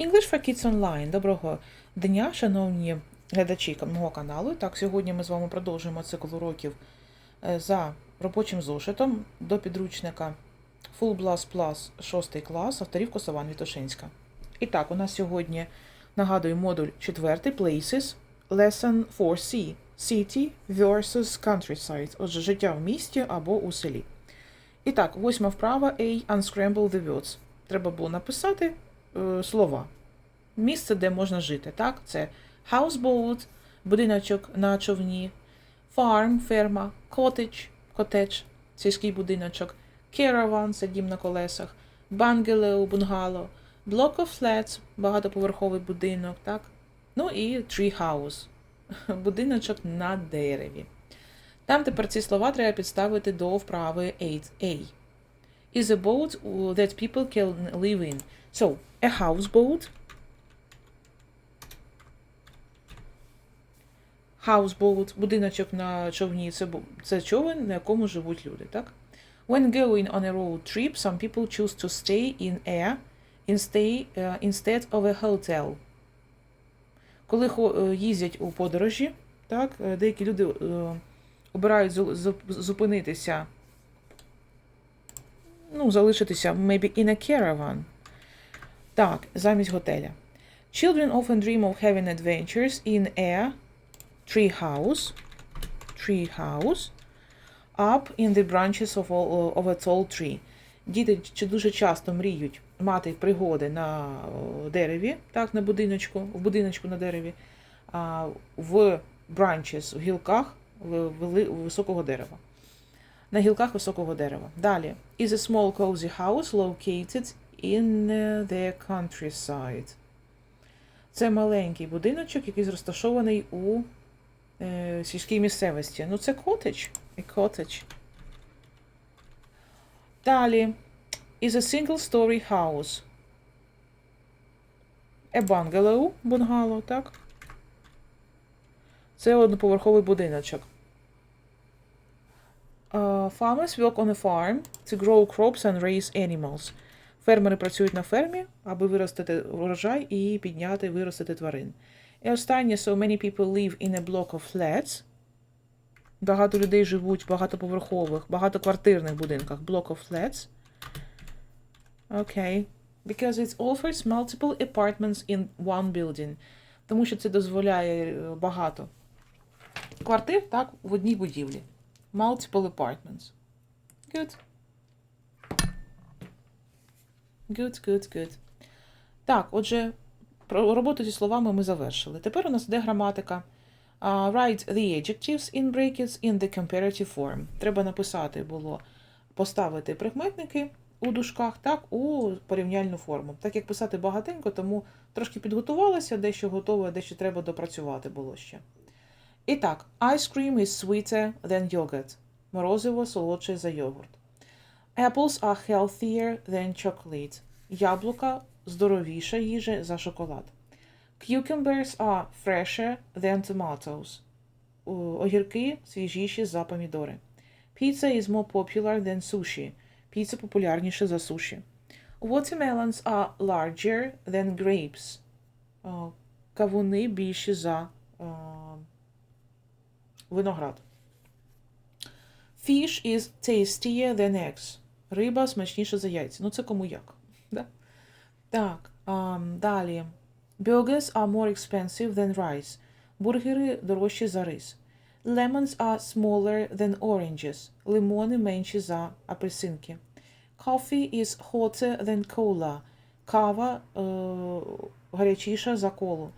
English for Kids Online. Доброго дня, шановні глядачі мого каналу. Так, сьогодні ми з вами продовжуємо цикл уроків е, за робочим зошитом до підручника Full Blast Plus 6 клас, авторів Косован Вітошинська. І так, у нас сьогодні, нагадую, модуль 4 Places, Lesson 4C City versus Countryside. Отже, життя в місті або у селі. І так, восьма вправа A. Unscramble the words. Треба було написати слова. Місце, де можна жити. Так? Це houseboat, будиночок на човні, farm, ферма, cottage, котедж, сільський будиночок, caravan, це дім на колесах, bungalow, бунгало, block of flats, багатоповерховий будинок, так? Ну і tree house, будиночок на дереві. Там тепер ці слова треба підставити до вправи 8a. Is a boat that people can live in. So, a houseboat. Houseboat, будиночок на човні, це, це човен, на якому живуть люди, так? When going on a road trip, some people choose to stay in a instay, uh, instead of a hotel. Коли е, їздять у подорожі, так, е, деякі люди е, обирають зу- зу- зупинитися ну, залишитися maybe in a caravan. Так, замість готеля. Children often dream of having adventures in a tree house. Tree house. Up in the branches of, a- of a tall tree. Діти дуже часто мріють мати пригоди на дереві, так, на будиночку, в будиночку на дереві, в branches, в гілках високого дерева на гілках високого дерева. Далі. Is a small cozy house located in the countryside. Це маленький будиночок, який розташований у е, сільській місцевості. Ну, це. A cottage. Далі. Is a single-story house. A bungalow. Бунгало, так? Це одноповерховий будиночок. Farmers work on a farm to grow crops and raise animals. Фермери працюють на фермі, аби виростити урожай і підняти, виростити тварин. І останнє, so many people live in a block of flats. Багато людей живуть в багатоповерхових, багатоквартирних будинках. Block of flats. Окей. Because it offers multiple apartments in one building. Тому що це дозволяє е, багато квартир, так, в одній будівлі. Multiple apartments. Good. Good, good, good. Так, отже, роботу зі словами ми завершили. Тепер у нас йде граматика. Uh, write the adjectives in brackets in the comparative form. Треба написати було поставити прикметники у дужках, так, у порівняльну форму. Так як писати багатенько, тому трошки підготувалася, дещо готове, дещо треба допрацювати було ще. І так, ice cream is sweeter than yogurt. Морозиво солодше за йогурт. Apples are healthier than chocolate. Яблука здоровіша їжа за шоколад. Cucumbers are fresher than tomatoes. Огірки свіжіші за помідори. Pizza is more popular than sushi. Піца популярніше за суші. Watermelons are larger than grapes. Кавуни більші за виноград. Fish is tastier than eggs. Риба смачніша за яйця. Ну, це кому як. Да? Так, ам, далі. Burgers are more expensive than rice. Бургери дорожчі за рис. Lemons are smaller than oranges. Лимони менші за апельсинки. Coffee is hotter than cola. Кава е, гарячіша за колу.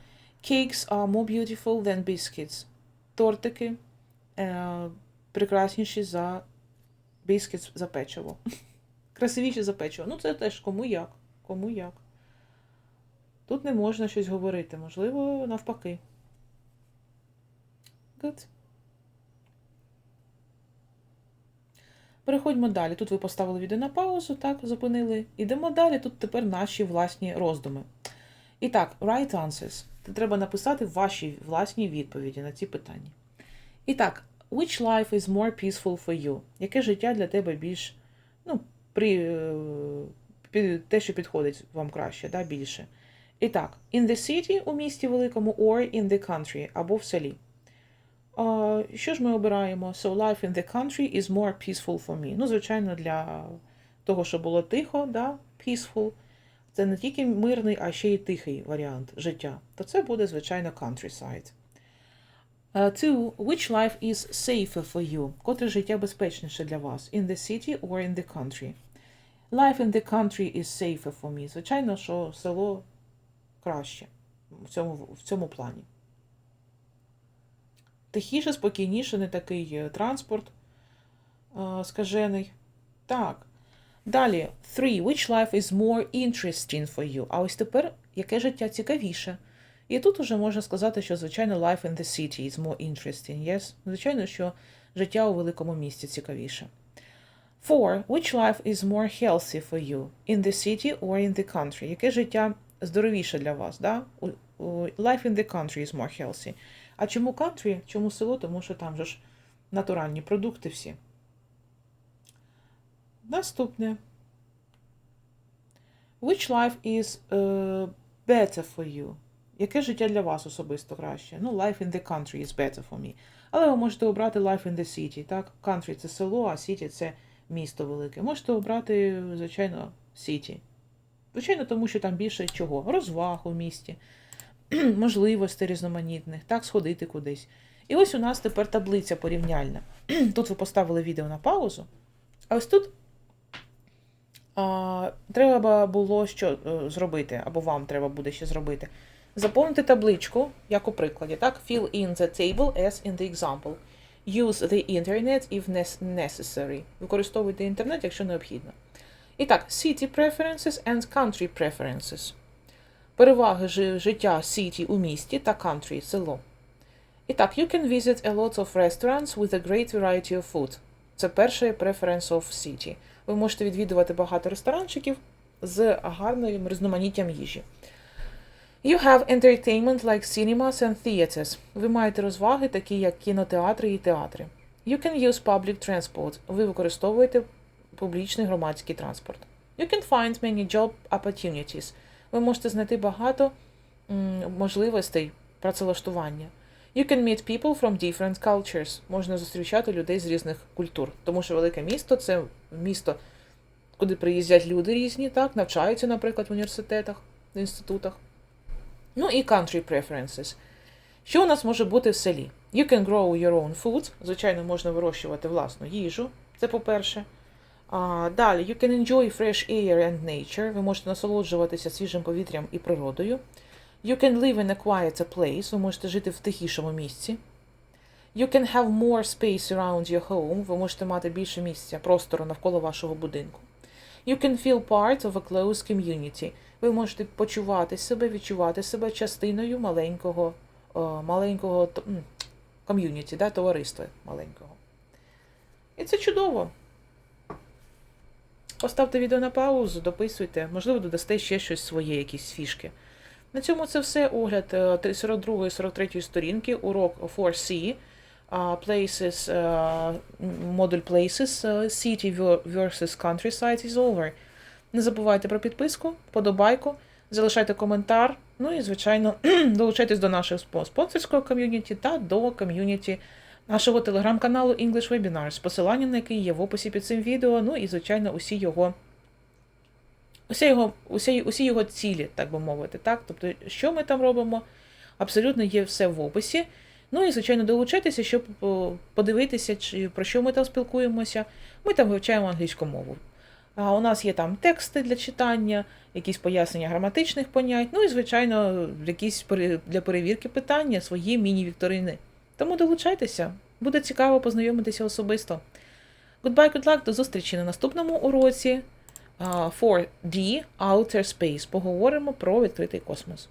Cakes are more beautiful than biscuits. Тортики е, прекрасніші за біскіт за печиво. Красивіші за печиво. Ну, це теж кому як. Кому як. Тут не можна щось говорити, можливо, навпаки. Good. Переходьмо далі. Тут ви поставили відео на паузу, так, зупинили. Ідемо далі. Тут тепер наші власні роздуми. І так, right answers. Це треба написати ваші власні відповіді на ці питання. І так, which life is more peaceful for you? Яке життя для тебе більш, ну, при, е, те, що підходить вам краще, да, більше? І так, in the city у місті великому, or in the country, або в селі. А, що ж ми обираємо? So life in the country is more peaceful for me. Ну, звичайно, для того, щоб було тихо, да? peaceful. Це не тільки мирний, а ще й тихий варіант життя. То це буде, звичайно, countryside. Uh, two, which life is safer for you? Котре життя безпечніше для вас? In the city or in the country? Life in the country is safer for me. Звичайно, що село краще в цьому, в цьому плані. Тихіше, спокійніше, не такий е, транспорт е, скажений. Так. Далі, three. Which life is more interesting for you? А ось тепер, яке життя цікавіше? І тут уже можна сказати, що, звичайно, life in the city is more interesting, yes? Звичайно, що життя у великому місті цікавіше. Four. Which life is more healthy for you? In the city or in the country? Яке життя здоровіше для вас? Да? Life in the country is more healthy. А чому country? Чому село? Тому що там же ж натуральні продукти всі. Наступне. Which life is uh, better for you? Яке життя для вас особисто краще? Ну, life in the country is better for me. Але ви можете обрати life in the city, так? Country – це село, а city – це місто велике. Можете обрати, звичайно, city. Звичайно, тому що там більше чого? Розваг у місті, можливостей різноманітних, так, сходити кудись. І ось у нас тепер таблиця порівняльна. Тут ви поставили відео на паузу. А ось тут треба було що е, зробити, або вам треба буде ще зробити. Заповнити табличку, як у прикладі, так? Fill in the table as in the example. Use the internet if necessary. Використовуйте інтернет, якщо необхідно. І так, city preferences and country preferences. Переваги жи- життя city у місті та country – село. І так, you can visit a lot of restaurants with a great variety of food. Це перший preference of city. Ви можете відвідувати багато ресторанчиків з гарним різноманіттям їжі. You have entertainment like cinemas and theaters. Ви маєте розваги, такі як кінотеатри і театри. You can use public transport. Ви використовуєте публічний громадський транспорт. You can find many job opportunities. Ви можете знайти багато можливостей працевлаштування. You can meet people from different cultures. Можна зустрічати людей з різних культур. Тому що велике місто це місто, куди приїздять люди різні, так, навчаються, наприклад, в університетах, в інститутах. Ну і country preferences. Що у нас може бути в селі? You can grow your own food. Звичайно, можна вирощувати власну їжу. Це по-перше. А, далі, you can enjoy fresh air and nature. Ви можете насолоджуватися свіжим повітрям і природою. You can live in a quieter place. Ви можете жити в тихішому місці. You can have more space around your home. Ви можете мати більше місця, простору навколо вашого будинку. You can feel part of a close community. Ви можете почувати себе, відчувати себе частиною маленького, е, маленького ком'юніті, да, товариства маленького. І це чудово. Поставте відео на паузу, дописуйте, можливо, додасте ще щось своє, якісь фішки. На цьому це все. Огляд е, 42 43 сторінки, урок 4C, Places, е, модуль Places, е, City versus Countryside is over. Не забувайте про підписку, подобайку, залишайте коментар. Ну і, звичайно, долучайтесь до нашого спо- спонсорського ком'юніті та до ком'юніті нашого телеграм-каналу English Webinars, посилання на який є в описі під цим відео. Ну і, звичайно, усі його. Усі його, усі, усі його цілі, так би мовити. Так? Тобто, що ми там робимо, абсолютно є все в описі. Ну і, звичайно, долучайтеся, щоб подивитися, чи, про що ми там спілкуємося. Ми там вивчаємо англійську мову. А у нас є там тексти для читання, якісь пояснення граматичних понять, ну і, звичайно, якісь для перевірки питання, свої міні-вікторини. Тому долучайтеся, буде цікаво познайомитися особисто. Goodbye, good luck, до зустрічі на наступному уроці. А, 4D Outer Space. Поговоримо про відкритий космос.